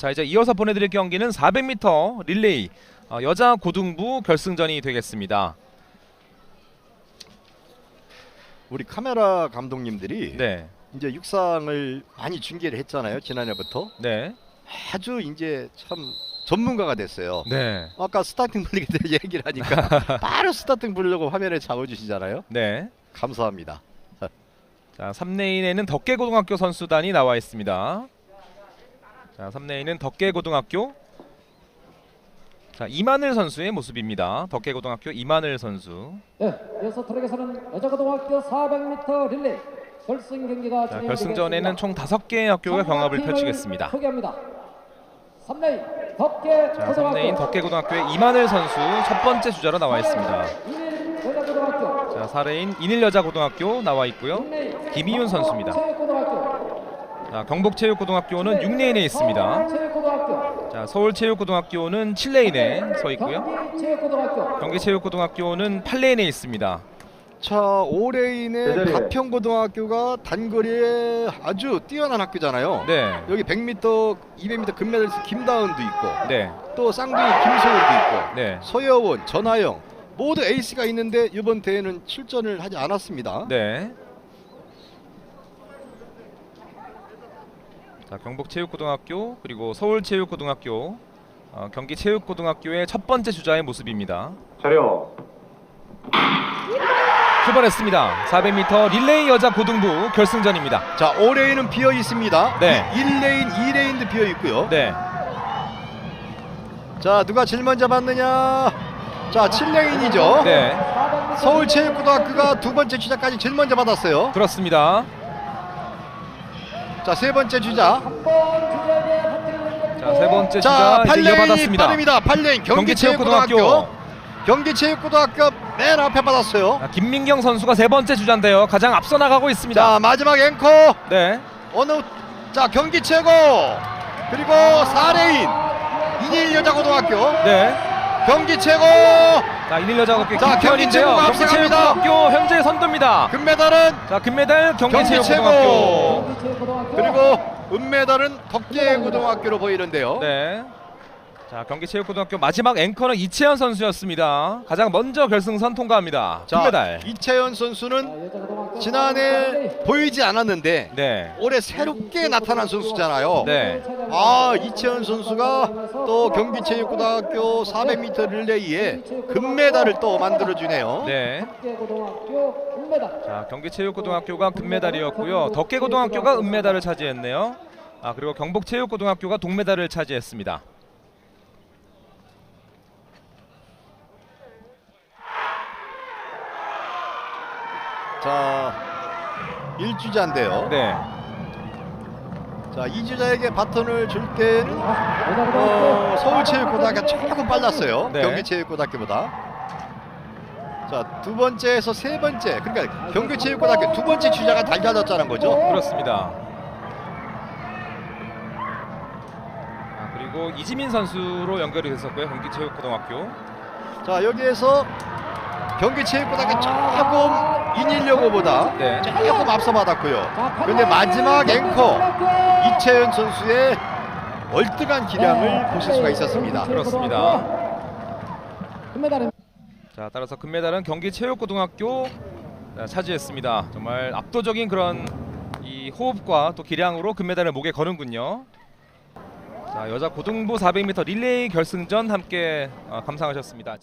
자 이제 이어서 보내드릴 경기는 400m 릴레이 어, 여자 고등부 결승전이 되겠습니다. 우리 카메라 감독님들이 네, 이제 육상을 많이 중계를 했잖아요. 지난해부터 네, 아주 이제 참 전문가가 됐어요. 네, 아까 스타팅 불리기 대해 얘기를 하니까 바로 스타팅 부르려고 화면에 잡아주시잖아요. 네. 감사합니다. 자 3레인에는 덕계고등학교 선수단이 나와 있습니다. 자 3레인은 덕계고등학교 자 이만을 선수의 모습입니다. 덕계고등학교 이만을 선수. 네, 이어서 트랙에서는 여자고등학교 400m 릴레이 결승 경기가 자 결승전에는 총 5개의 학교가 경합을 펼치겠습니다. 소개합니다. 3레인 덕계 자 고등학교 3레인 덕계고등학교의 이만을 선수 첫 번째 주자로 나와 있습니다. 자 4레인 인일여자고등학교 나와 있고요. 6레인 김희윤 선수입니다. 체육고등학교 자 경북체육고등학교는 6레인에 있습니다. 자 서울체육고등학교는 7레인에 서 있고요. 경기체육고등학교 경기체육고등학교는 8레인에 있습니다. 자 올해인의 가평고등학교가 단거리에 아주 뛰어난 학교잖아요. 네. 여기 100m, 200m 금메달리스트 김다은도 있고 네. 또 쌍둥이 김소울도 있고 네. 서여원, 전하영 모두 에이스가 있는데 이번 대회는 출전을 하지 않았습니다. 네. 자, 경북체육고등학교 그리고 서울체육고등학교 어, 경기체육고등학교의 첫 번째 주자의 모습입니다. 차려 출발했습니다. 400m 릴레이 여자 고등부 결승전입니다. 자 올해인은 비어 있습니다. 네. 1레인, 2레인도 비어 있고요. 네. 자 누가 제일 먼저 받느냐? 자 7레인이죠. 네. 서울체육고등학교가 두 번째 주자까지 제일 먼저 받았어요. 그렇습니다. 자 세 번째 주자. 자, 세 번째 자 주자 이제 8레인이 이어받았습니다. 빠릅니다. 8레인 경기체육고등학교. 경기체육고등학교. 경기체육고등학교 맨 앞에 받았어요. 자, 김민경 선수가 세 번째 주자인데요. 가장 앞서 나가고 있습니다. 자 마지막 앵커 네. 어느 자 경기 최고 그리고 4레인 인일 여자고등학교 네. 경기 최고 자, 인일 여자고등학교 자, 김태현인데요. 경기체육고 앞서갑니다. 경기체육고등학교 현재 선두입니다. 금메달은 자, 금메달 경기체육고등학교. 경기최고 경기체육고등학교 그리고 은메달은 덕계 고등학교로 보이는데요. 네. 자, 경기체육고등학교 마지막 앵커는 이채연 선수였습니다. 가장 먼저 결승선 통과합니다. 자 금메달. 이채연 선수는 지난해 보이지 않았는데 네. 올해 새롭게 나타난 선수잖아요. 네. 아 이채연 선수가 또 경기체육고등학교 400m 릴레이에 금메달을 또 만들어주네요. 네. 자, 경기체육고등학교가 금메달이었고요. 덕계고등학교가 은메달을 차지했네요. 아, 그리고 경북체육고등학교가 동메달을 차지했습니다. 자 1주자인데요. 네. 자 2주자에게 바톤을 줄 때는 여자고등학교 어, 서울체육고등학교 조금 빨랐어요. 네. 경기체육고등학교보다. 자 두 번째에서 세 번째 그러니까 경기체육고등학교 두 번째 주자가 달려졌다는 거죠. 그렇습니다. 아, 그리고 이지민 선수로 연결이 됐었고요. 경기체육고등학교. 자 여기에서 경기체육고등학교 조금 인일여고보다 네. 조금 앞서 받았고요. 근데 마지막 앵커 이채연 선수의 월등한 기량을 보실 수가 있었습니다. 그렇습니다. 금메달은 자, 따라서 금메달은 경기체육고등학교 네, 차지했습니다. 정말 압도적인 그런 이 호흡과 또 기량으로 금메달을 목에 거는군요. 자, 여자 고등부 400m 릴레이 결승전 함께 어, 감상하셨습니다. 자.